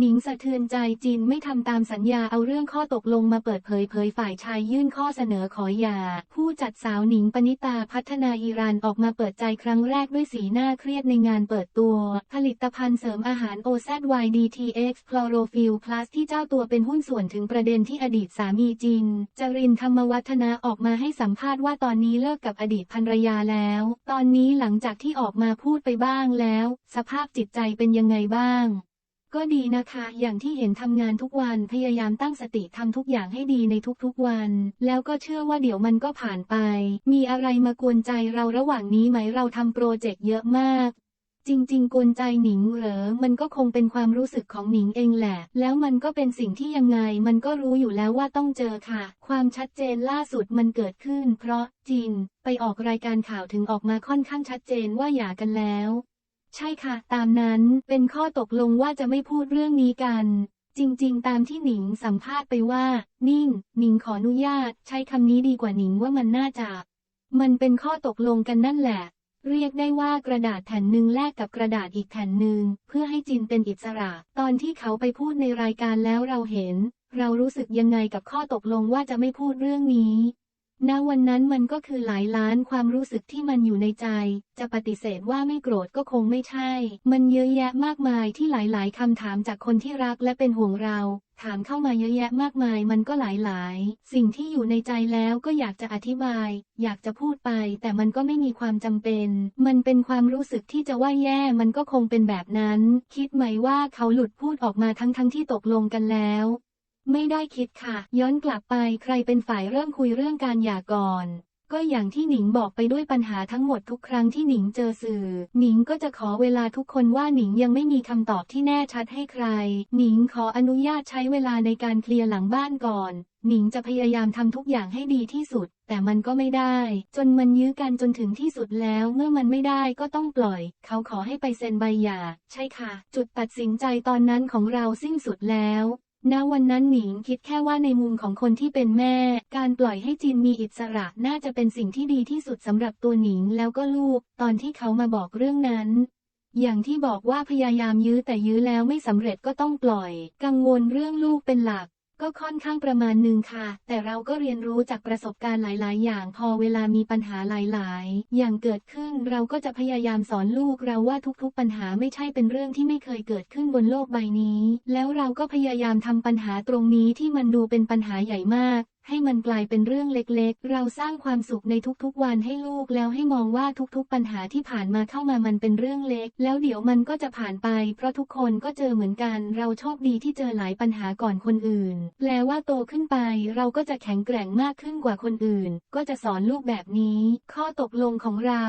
หนิงสะเทือนใจจินไม่ทำตามสัญญาเอาเรื่องข้อตกลงมาเปิดเผยเผยฝ่ายชายยื่นข้อเสนอขอหย่า ผู้จัดสาวหนิงปณิตาพัฒนาอิรันออกมาเปิดใจครั้งแรกด้วยสีหน้าเครียดในงานเปิดตัว ผลิตภัณฑ์เสริมอาหาร OZYDTX Chlorophyll Plus ที่เจ้าตัวเป็นหุ้นส่วนถึงประเด็นที่อดีตสามีจินจรินธรรมวัฒนะออกมาให้สัมภาษณ์ว่าตอนนี้เลิกกับอดีตภรรยาแล้ว ตอนนี้หลังจากที่ออกมาพูดไปบ้างแล้ว สภาพจิตใจเป็นยังไงบ้าง ก็ดีนะคะ อย่างที่เห็นทำงานทุกวัน พยายามตั้งสติทำทุกอย่างให้ดีในทุกๆวัน แล้วก็เชื่อว่าเดี๋ยวมันก็ผ่านไป มีอะไรมากวนใจเราระหว่างนี้ไหมเราทำโปรเจกต์เยอะมาก จริง ๆ กวนใจหนิงเหรอ มันก็คงเป็นความรู้สึกของหนิงเองแหละ แล้วมันก็เป็นสิ่งที่ยังไง มันก็รู้อยู่แล้วว่าต้องเจอค่ะ ความชัดเจนล่าสุดมันเกิดขึ้น เพราะจิน ไปออกรายการข่าวถึงออกมาค่อนข้างชัดเจนว่าหย่ากันแล้ว ใช่ค่ะ ตามนั้นเป็นข้อตกลงว่าจะไม่พูดเรื่องนี้กัน จริง ๆ ตามที่หนิงสัมภาษณ์ไปว่า นิ่ง หนิงขออนุญาต ใช้คำนี้ดีกว่าหนิงว่ามันน่าจะมันเป็นข้อตกลงกันนั่นแหละ เรียกได้ว่ากระดาษแผ่นหนึ่งแลกกับกระดาษอีกแผ่นหนึ่งเพื่อให้จินเป็นอิสระ ตอนที่เขาไปพูดในรายการแล้วเราเห็น เรารู้สึกยังไงกับข้อตกลงว่าจะไม่พูดเรื่องนี้ ณวันนั้นมันก็คือหลายล้านความรู้สึกที่มันอยู่ในใจ จะปฏิเสธว่าไม่โกรธก็คงไม่ใช่ มันเยอะแยะมากมายที่หลายๆคำถามจากคนที่รักและเป็นห่วงเรา ถามเข้ามาเยอะแยะมากมายมันก็หลายๆ สิ่งที่อยู่ในใจแล้วก็อยากจะอธิบาย อยากจะพูดไป แต่มันก็ไม่มีความจำเป็น มันเป็นความรู้สึกที่จะว่าแย่มันก็คงเป็นแบบนั้น คิดไหมว่าเขาหลุดพูดออกมาทั้งๆที่ตกลงกันแล้ว ไม่ได้คิดค่ะ ย้อนกลับไปใครเป็นฝ่ายเริ่มคุยเรื่องการหย่าก่อน ก็อย่างที่หนิงบอกไปด้วยปัญหาทั้งหมดทุกครั้งที่หนิงเจอสื่อ หนิงก็จะขอเวลาทุกคนว่าหนิงยังไม่มีคำตอบที่แน่ชัดให้ใคร หนิงขออนุญาตใช้เวลาในการเคลียร์หลังบ้านก่อน หนิงจะพยายามทำทุกอย่างให้ดีที่สุด แต่มันก็ไม่ได้ จนมันยื้อกันจนถึงที่สุดแล้ว เมื่อมันไม่ได้ก็ต้องปล่อย เขาขอให้ไปเซ็นใบหย่า ใช่ค่ะ จุดตัดสินใจตอนนั้นของเราสิ้นสุดแล้ว ณวันนั้นหนิงคิดแค่ว่าในมุมของคนที่เป็นแม่ การปล่อยให้จินมีอิสระน่าจะเป็นสิ่งที่ดีที่สุดสำหรับตัวหนิงแล้วก็ลูก ตอนที่เขามาบอกเรื่องนั้น อย่างที่บอกว่าพยายามยื้อแต่ยื้อแล้วไม่สำเร็จก็ต้องปล่อย กังวลเรื่องลูกเป็นหลัก ก็ค่อนข้างประมาณหนึ่งค่ะ แต่เราก็เรียนรู้จากประสบการณ์หลาย ๆ อย่าง พอเวลามีปัญหาหลาย ๆ อย่างเกิดขึ้นเราก็จะพยายามสอนลูกเราว่าทุก ๆ ปัญหาไม่ใช่เป็นเรื่องที่ไม่เคยเกิดขึ้นบนโลกใบนี้ แล้วเราก็พยายามทำปัญหาตรงนี้ที่มันดูเป็นปัญหาใหญ่มาก ให้มันกลายเป็นเรื่องเล็กๆ เราสร้างความสุขในทุกๆวันให้ลูกแล้วให้มองว่าทุกๆปัญหาที่ผ่านมาเข้ามามันเป็นเรื่องเล็ก แล้วเดี๋ยวมันก็จะผ่านไป เพราะทุกคนก็เจอเหมือนกัน เราโชคดีที่เจอหลายปัญหาก่อนคนอื่น แปลว่าโตขึ้นไป เราก็จะแข็งแกร่งมากขึ้นกว่าคนอื่น ก็จะสอนลูกแบบนี้ ข้อตกลงของเรา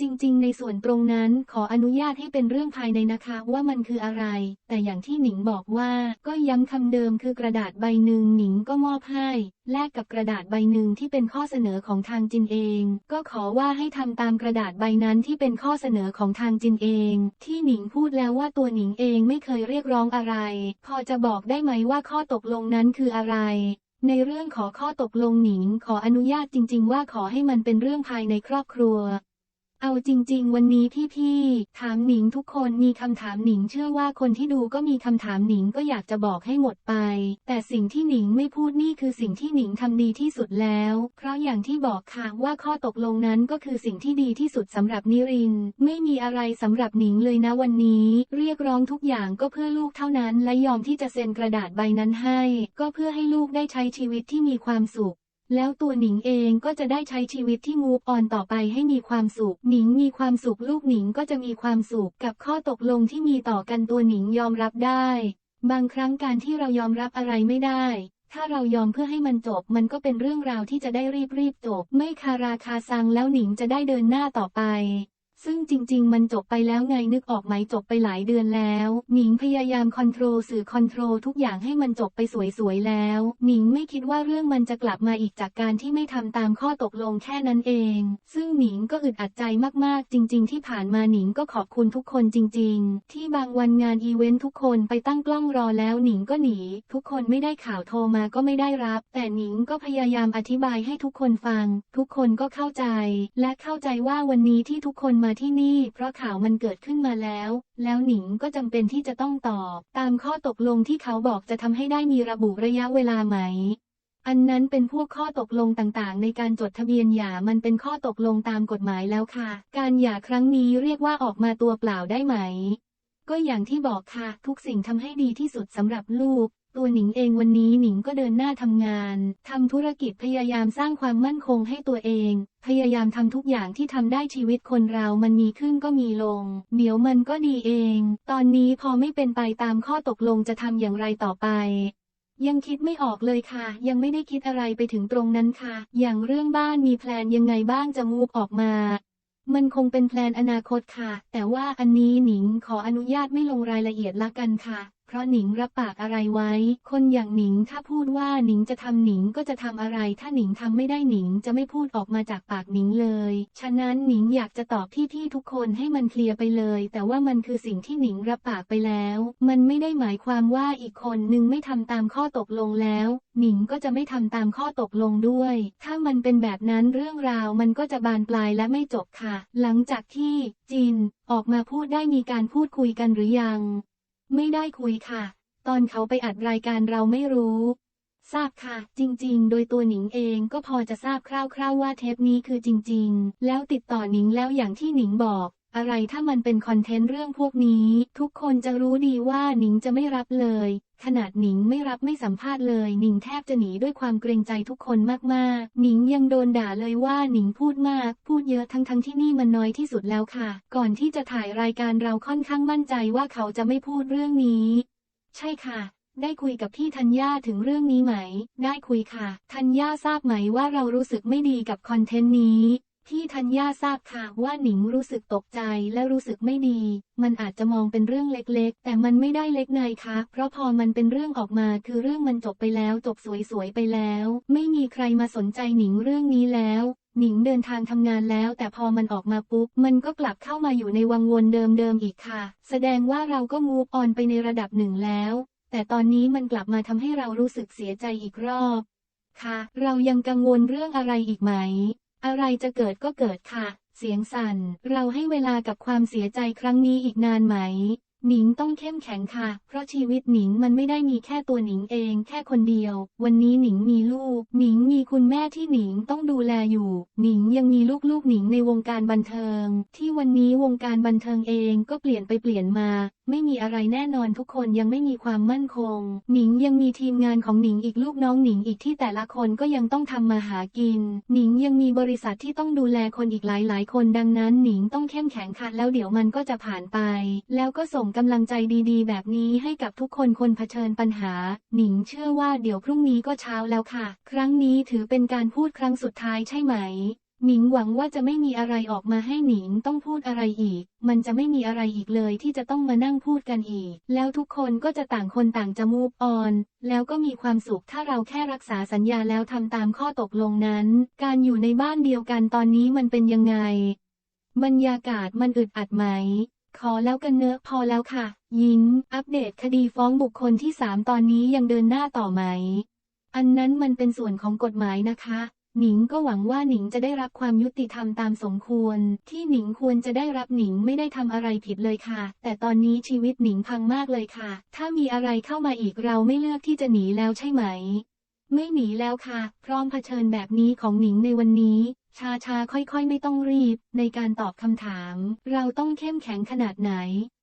จริง ๆ ในส่วนตรงนั้นขออนุญาตให้เป็นเรื่องภายในนะคะว่ามันคืออะไร แต่อย่างที่หนิงบอกว่าก็ย้ำคำเดิมคือกระดาษใบหนึ่งหนิงก็มอบให้ แลกกับกระดาษใบหนึ่งที่เป็นข้อเสนอของทางจินเอง ก็ขอว่าให้ทำตามกระดาษใบนั้นที่เป็นข้อเสนอของทางจินเอง ที่หนิงพูดแล้วว่าตัวหนิงเองไม่เคยเรียกร้องอะไร พอจะบอกได้ไหมว่าข้อตกลงนั้นคืออะไรในเรื่องขอข้อตกลงหนิงขออนุญาตจริง ๆ ว่าขอให้มันเป็นเรื่องภายในครอบครัว เอาจริง ๆ วันนี้พี่ๆ ถามหนิงทุกคนมีคำถามหนิงเชื่อว่าคนที่ดูก็มีคำถามหนิงก็อยากจะบอกให้หมดไป แต่สิ่งที่หนิงไม่พูดนี่คือสิ่งที่หนิงทำดีที่สุดแล้ว เพราะอย่างที่บอกค่ะว่าข้อตกลงนั้นก็คือสิ่งที่ดีที่สุดสำหรับนิริน ไม่มีอะไรสำหรับหนิงเลยนะวันนี้ เรียกร้องทุกอย่างก็เพื่อลูกเท่านั้น และยอมที่จะเซ็นกระดาษใบนั้นให้ ก็เพื่อให้ลูกได้ใช้ชีวิตที่มีความสุข แล้วตัวหนิงเองก็จะได้ใช้ชีวิตที่มูฟออนต่อไปให้มีความสุข หนิงมีความสุขลูกหนิงก็จะมีความสุขกับข้อตกลงที่มีต่อกันตัวหนิงยอมรับได้ บางครั้งการที่เรายอมรับอะไรไม่ได้ ถ้าเรายอมเพื่อให้มันจบ มันก็เป็นเรื่องราวที่จะได้รีบๆจบ ไม่คาราคาซังแล้วหนิงจะได้เดินหน้าต่อไป ซึ่งจริง ๆ มันจบไปแล้วไงนึกออกไหมจบไปหลายเดือนแล้ว หนิงพยายามคอนโทรลสื่อคอนโทรลทุกอย่างให้มันจบไปสวยๆแล้ว หนิงไม่คิดว่าเรื่องมันจะกลับมาอีกจากการที่ไม่ทำตามข้อตกลงแค่นั้นเอง ซึ่งหนิงก็อึดอัดใจมากๆ จริง ๆ ที่ผ่านมาหนิงก็ขอบคุณทุกคนจริง ๆ ที่บางวันงานอีเวนต์ทุกคนไปตั้งกล้องรอแล้วหนิงก็หนี ทุกคนไม่ได้ข่าวโทรมาก็ไม่ได้รับ แต่หนิงก็พยายามอธิบายให้ทุกคนฟัง ทุกคนก็เข้าใจ และเข้าใจว่าวันนี้ที่ทุกคนมามาที่นี่เพราะข่าวมันเกิดขึ้นมาแล้ว แล้วหนิงก็จำเป็นที่จะต้องตอบ ตามข้อตกลงที่เขาบอกจะทำให้ได้มีระบุระยะเวลาไหม อันนั้นเป็นพวกข้อตกลงต่างๆ ในการจดทะเบียนหย่ามันเป็นข้อตกลงตามกฎหมายแล้วค่ะ การหย่าครั้งนี้เรียกว่าออกมาตัวเปล่าได้ไหม ก็อย่างที่บอกค่ะ ทุกสิ่งทำให้ดีที่สุดสำหรับลูก ตัวหนิงเองวันนี้หนิงก็เดินหน้าทำงาน ทำธุรกิจพยายามสร้างความมั่นคงให้ตัวเอง พยายามทำทุกอย่างที่ทำได้ชีวิตคนเรามันมีขึ้นก็มีลง เดี๋ยวมันก็ดีเอง ตอนนี้พอไม่เป็นไปตามข้อตกลงจะทำอย่างไรต่อไปยังคิดไม่ออกเลยค่ะ ยังไม่ได้คิดอะไรไปถึงตรงนั้นค่ะ อย่างเรื่องบ้านมีแพลนยังไงบ้างจะมูฟออกมา มันคงเป็นแพลนอนาคตค่ะ แต่ว่าอันนี้หนิงขออนุญาตไม่ลงรายละเอียดละกันค่ะ เพราะหนิงรับปากอะไรไว้ คนอย่างหนิงถ้าพูดว่าหนิงจะทำหนิงก็จะทำอะไร ถ้าหนิงทำไม่ได้หนิงจะไม่พูดออกมาจากปากหนิงเลย ฉะนั้นหนิงอยากจะตอบพี่ๆทุกคนให้มันเคลียร์ไปเลย แต่ว่ามันคือสิ่งที่หนิงรับปากไปแล้ว มันไม่ได้หมายความว่าอีกคนนึงไม่ทำตามข้อตกลงแล้ว หนิงก็จะไม่ทำตามข้อตกลงด้วย ถ้ามันเป็นแบบนั้นเรื่องราวมันก็จะบานปลายและไม่จบค่ะ หลังจากที่จินออกมาพูดได้มีการพูดคุยกันหรือยัง ไม่ได้คุยค่ะ ตอนเขาไปอัดรายการเราไม่รู้ ทราบค่ะ จริง ๆ โดยตัวหนิงเองก็พอจะทราบคร่าวๆว่าเทปนี้คือจริง ๆ แล้วติดต่อหนิงแล้วอย่างที่หนิงบอก อะไรถ้ามันเป็นคอนเทนต์เรื่องพวกนี้ ทุกคนจะรู้ดีว่าหนิงจะไม่รับเลย ขนาดหนิงไม่รับไม่สัมภาษณ์เลยหนิงแทบจะหนีด้วยความเกรงใจทุกคนมากๆ หนิงยังโดนด่าเลยว่าหนิงพูดมาก พูดเยอะทั้งๆที่นี่มันน้อยที่สุดแล้วค่ะ ก่อนที่จะถ่ายรายการเราค่อนข้างมั่นใจว่าเขาจะไม่พูดเรื่องนี้ ใช่ค่ะได้คุยกับพี่ธัญญาถึงเรื่องนี้ไหม ได้คุยค่ะ ธัญญาทราบไหมว่าเรารู้สึกไม่ดีกับคอนเทนต์นี้ พี่ธัญญาทราบค่ะว่าหนิงรู้สึกตกใจและรู้สึกไม่ดี มันอาจจะมองเป็นเรื่องเล็กๆ แต่มันไม่ได้เล็กในคะ เพราะพอมันเป็นเรื่องออกมาคือเรื่องมันจบไปแล้วจบสวยๆไปแล้ว ไม่มีใครมาสนใจหนิงเรื่องนี้แล้วหนิงเดินทางทำงานแล้วแต่พอมันออกมาปุ๊บ มันก็กลับเข้ามาอยู่ในวังวนเดิมๆอีกค่ะ แสดงว่าเราก็มูฟออนไปในระดับหนึ่งแล้ว แต่ตอนนี้มันกลับมาทำให้เรารู้สึกเสียใจอีกรอบ ค่ะ เรายังกังวลเรื่องอะไรอีกไหม อะไรจะเกิดก็เกิดค่ะ เสียงสั่น เราให้เวลากับความเสียใจครั้งนี้อีกนานไหม หนิงต้องเข้มแข็งค่ะ เพราะชีวิตหนิงมันไม่ได้มีแค่ตัวหนิงเอง แค่คนเดียว วันนี้หนิงมีลูก หนิงมีคุณแม่ที่หนิงต้องดูแลอยู่ หนิงยังมีลูกๆหนิงในวงการบันเทิง ที่วันนี้วงการบันเทิงเองก็เปลี่ยนไปเปลี่ยนมา ไม่มีอะไรแน่นอนทุกคนยังไม่มีความมั่นคง หนิงยังมีทีมงานของหนิงอีกลูกน้องหนิงอีกที่แต่ละคนก็ยังต้องทำมาหากิน หนิงยังมีบริษัทที่ต้องดูแลคนอีกหลายๆ คนดังนั้นหนิงต้องเข้มแข็งค่ะแล้วเดี๋ยวมันก็จะผ่านไป แล้วก็ส่งกำลังใจดีๆ แบบนี้ให้กับทุกคนคนเผชิญปัญหา หนิงเชื่อว่าเดี๋ยวพรุ่งนี้ก็เช้าแล้วค่ะ ครั้งนี้ถือเป็นการพูดครั้งสุดท้ายใช่ไหม หนิงหวังว่าจะไม่มีอะไรออกมาให้หนิงต้องพูดอะไรอีก มันจะไม่มีอะไรอีกเลยที่จะต้องมานั่งพูดกันอีก แล้วทุกคนก็จะต่างคนต่างจะมูฟออน แล้วก็มีความสุขถ้าเราแค่รักษาสัญญาแล้วทำตามข้อตกลงนั้น การอยู่ในบ้านเดียวกันตอนนี้มันเป็นยังไง บรรยากาศมันอึดอัดไหม ขอแล้วกันเนอะพอแล้วค่ะ ยิงอัปเดตคดีฟ้องบุคคลที่สามตอนนี้ยังเดินหน้าต่อไหม อันนั้นมันเป็นส่วนของกฎหมายนะคะ หนิงก็หวังว่าหนิงจะได้รับความยุติธรรมตามสมควร ที่หนิงควรจะได้รับหนิงไม่ได้ทำอะไรผิดเลยค่ะ แต่ตอนนี้ชีวิตหนิงพังมากเลยค่ะ ถ้ามีอะไรเข้ามาอีกเราไม่เลือกที่จะหนีแล้วใช่ไหม ไม่หนีแล้วค่ะ พร้อมเผชิญแบบนี้ของหนิงในวันนี้ ชาชาค่อยๆ ไม่ต้องรีบ ในการตอบคำถาม เราต้องเข้มแข็งขนาดไหน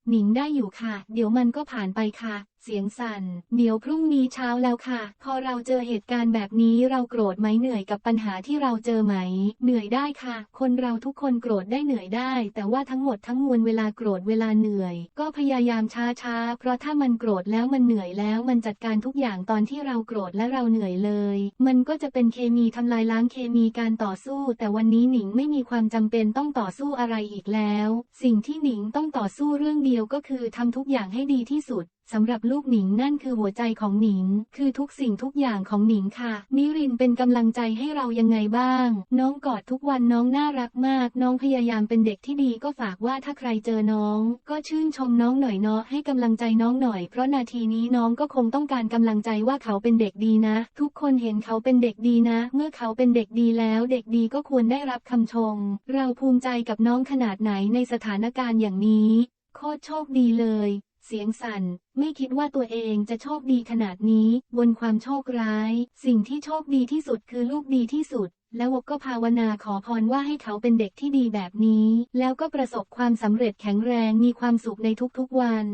หนิงได้อยู่ค่ะ เดี๋ยวมันก็ผ่านไปค่ะ เสียงสั่น เดี๋ยวพรุ่งนี้เช้าแล้วค่ะ พอเราเจอเหตุการณ์แบบนี้เราโกรธไหมเหนื่อยกับปัญหาที่เราเจอไหม เหนื่อยได้ค่ะ คนเราทุกคนโกรธได้เหนื่อยได้ แต่ว่าทั้งหมดทั้งมวลเวลาโกรธเวลาเหนื่อย ก็พยายามช้าช้าๆ เพราะถ้ามันโกรธแล้วมันเหนื่อยแล้วมันจัดการทุกอย่างตอนที่เราโกรธและเราเหนื่อยเลย มันก็จะเป็นเคมีทำลายล้างเคมีการต่อสู้ แต่วันนี้หนิงไม่มีความจำเป็นต้องต่อสู้อะไรอีกแล้ว สิ่งที่หนิงต้องต่อสู้เรื่องเดียวก็คือทำทุกอย่างให้ดีที่สุด สำหรับลูกหนิงนั่นคือหัวใจของหนิง คือทุกสิ่งทุกอย่างของหนิงค่ะ นิรินเป็นกำลังใจให้เรายังไงบ้าง น้องกอดทุกวันน้องน่ารักมาก น้องพยายามเป็นเด็กที่ดีก็ฝากว่าถ้าใครเจอน้อง ก็ชื่นชมน้องหน่อยเนาะให้กำลังใจน้องหน่อย เพราะนาทีนี้น้องก็คงต้องการกำลังใจว่าเขาเป็นเด็กดีนะ ทุกคนเห็นเขาเป็นเด็กดีนะ เมื่อเขาเป็นเด็กดีแล้วเด็กดีก็ควรได้รับคำชม เราภูมิใจกับน้องขนาดไหนในสถานการณ์อย่างนี้ โคตรโชคดีเลย เสียงสั่น ไม่คิดว่าตัวเองจะโชคดีขนาดนี้ บนความโชคร้าย สิ่งที่โชคดีที่สุดคือลูกดีที่สุด แล้ววกก็ภาวนาขอพรว่าให้เขาเป็นเด็กที่ดีแบบนี้ แล้วก็ประสบความสำเร็จแข็งแรงมีความสุขในทุกๆวัน